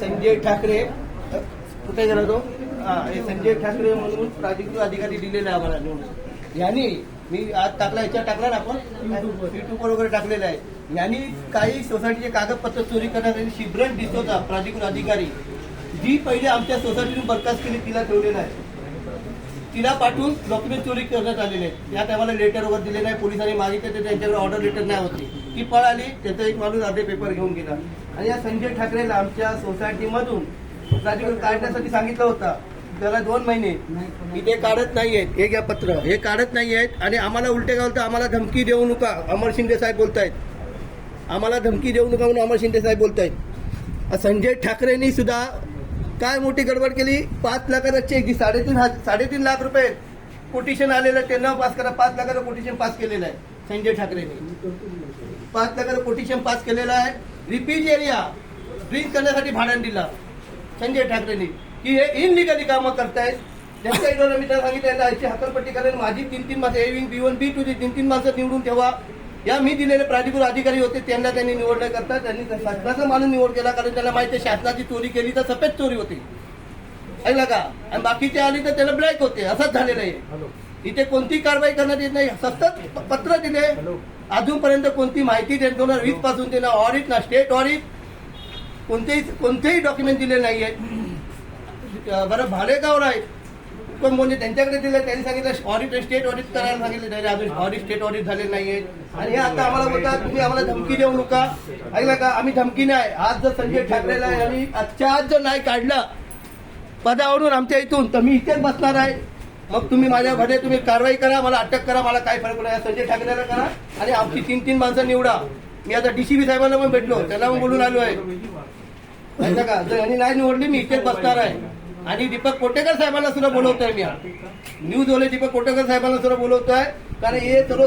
संजय ठाकरे कुठे गेला तो? हा हे संजय ठाकरे म्हणून प्राधिकृत अधिकारी दिलेला आहे आम्हाला निवडून. यांनी मी आज टाकला याच्यात टाकला ना आपण? युट्यूबवर. वगैरे टाकलेला आहे. यांनी काही सोसायटीचे कागदपत्र चोरी करणारे शिब्रन डिसोजा प्राधिकृत अधिकारी. जी पहिले आमच्या सोसायटीतून बरखास्त केली तिला ठेवलेला आहे. तिला पाठवून डॉक्युमेंट चोरी करण्यात आलेले आहेत. या टायमाला लेटर वगैरे दिले नाही. पोलिसांनी मागितले तर त्यांच्याकडे ऑर्डर लेटर नाही होती. ती पळाली त्याचा एक माणूस अर्धे पेपर घेऊन गेला. आणि या संजय ठाकरेला आमच्या सोसायटीमधून प्राधिकरण काढण्यासाठी सांगितलं होतं. त्याला दोन महिने. इथे काढत नाहीयेत. हे घ्या पत्र. हे काढत नाहीयेत. आणि आम्हाला उलटे गावलं आम्हाला धमकी देऊ नका अमर शिंदे साहेब बोलतायत. आम्हाला धमकी देऊ नका म्हणून अमर शिंदे साहेब बोलतायत. संजय ठाकरेंनी सुद्धा काय मोठी गडबड केली? पाच लाखाचा चेक साडेतीन हजार साडेतीन लाख रुपये कोटेशन आलेलं ते न पास करा. पाच लाखाचं कोटेशन पास केलेलं आहे. संजय ठाकरेंनी. पाच लाखाचं कोटेशन पास केलेलं आहे. रिपीट एरिया ड्रिंक करण्यासाठी भाड्यानं दिला. संजय ठाकरेंनी. की हे इनलिगली कामं करतायत. त्यांच्या इकडे मी त्यांना सांगितलं याची हकलपट्टी करायला माझी तीन तीन माणसं A wing B one B two तीन तीन माणसं निवडून ठेवा. या मी दिलेले प्राधिकृत अधिकारी होते त्यांना त्यांनी निवड न करता त्यांनी शासनाचा माणूस निवड केला कारण त्याला माहिती आहे शासनाची चोरी केली तर सफेद चोरी होती. ऐकला का? आणि बाकीचे आली तर त्याला ब्लॅक होते असंच झालेलं आहे. इथे कोणती कारवाई करण्यात येत नाही सतत पत्र दिले. अजूनपर्यंत कोणती माहिती देत दोन हजार वीसपासून ते ना ऑडिट ना स्टेट ऑडिट कोणतेही कोणतेही डॉक्युमेंट दिले नाही आहेत बरं भाडेगावर आहे पण म्हणजे त्यांच्याकडे दिलं त्यांनी सांगितलं ऑडिट स्टेट ऑडिट करायला सांगितलं. त्याने अजून ऑडिट स्टेट ऑडिट झाले नाहीये. आणि हे आता आम्हाला बोलतात तुम्ही आम्हाला धमकी देऊ नका. ऐकलं का आम्ही धमकी नाही आज जर संजय ठाकरेला आम्ही आजच्या आज जर नाही काढलं पदावरून आमच्या इथून तर मी इथेच बसणार आहे. मग तुम्ही माझ्या भले तुम्ही कारवाई करा मला अटक करा मला काय फरक नाही. संजय ठाकरेला करा आणि आमची तीन तीन माणसं निवडा. मी आता डीसीबी साहेबांना पण भेटलो त्यांना पण बोलून आलो आहे. का जर यांनी नाही निवडली मी इथेच बसणार आहे. आणि दीपक कोटेकर साहेबांना सुद्धा बोलवतोय मी न्यूज वाले दीपक कोटेकर साहेबांना सुद्धा बोलवतोय. कारण हे सर्व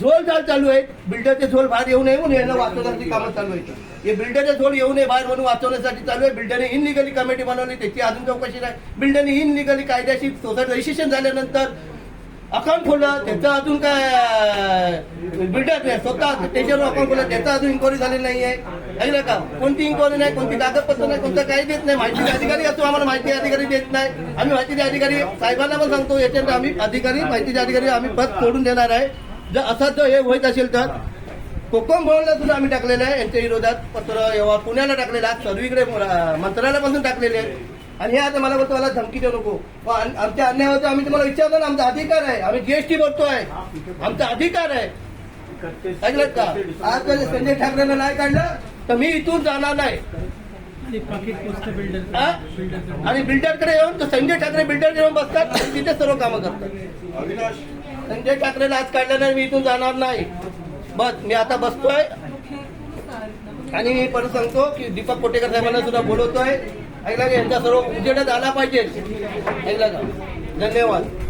झोल झाल चालू आहे. बिल्डरचे झोल बाहेर येऊ नये म्हणून यांना वाचवण्यासाठी कामं चालू आहेत. हे बिल्डरचे झोल येऊ नये बाहेर म्हणून वाचवण्यासाठी चालू आहे. बिल्डरने इनलिगली कमिटी बनवली त्याची अजून चौकशी नाही. बिल्डरने इनलिगली कायद्याशी सोसायटी रजिस्ट्रेशन झाल्यानंतर अकाउंट खोललं त्याचं अजून काय बिल्डर स्वतः त्याच्यावर अकाउंट खोललं त्याचं अजून इन्क्वायरी झालेली नाही आहे ऐकलं का? कोणती इन्क्वायरी नाही कोणती कागदपत्र नाही कोणतं काही देत नाही. माहिती अधिकारी असतो आम्हाला माहिती अधिकारी देत नाही. आम्ही माहितीचे अधिकारी साहेबांना पण सांगतो याच्यात आम्ही अधिकारी माहितीचे अधिकारी आम्ही पद सोडून देणार आहे. जर असं जर हे होत असेल तर कोकम भवनला सुद्धा आम्ही टाकलेलं आहे यांच्या विरोधात. पत्र पुण्याला टाकलेलं आहे सर्वीकडे मंत्रालयापासून टाकलेले आहे. आणि हे आता मला बोलतो मला धमकी देऊ नको. आमच्या अन्याय होतो आम्ही तुम्हाला विचारलं ना आमचा अधिकार आहे. आम्ही जीएसटी भरतोय आमचा अधिकार आहे. ऐकलं का? आज जर संजय ठाकरेनं नाही काढलं तर मी इथून जाणार नाही. हा? आणि बिल्डरकडे येऊन तर संजय ठाकरे बिल्डर येऊन बसतात आणि तिथे सर्व कामं करतात. संजय ठाकरेला आज काढलं नाही मी इथून जाणार नाही. बस मी आता बसतोय. आणि मी परत सांगतो की दीपक कोटेकर साहेबांना सुद्धा बोलवतोय. ऐकला यांचा सर्व उजेडात आला पाहिजे. ऐकला का? धन्यवाद.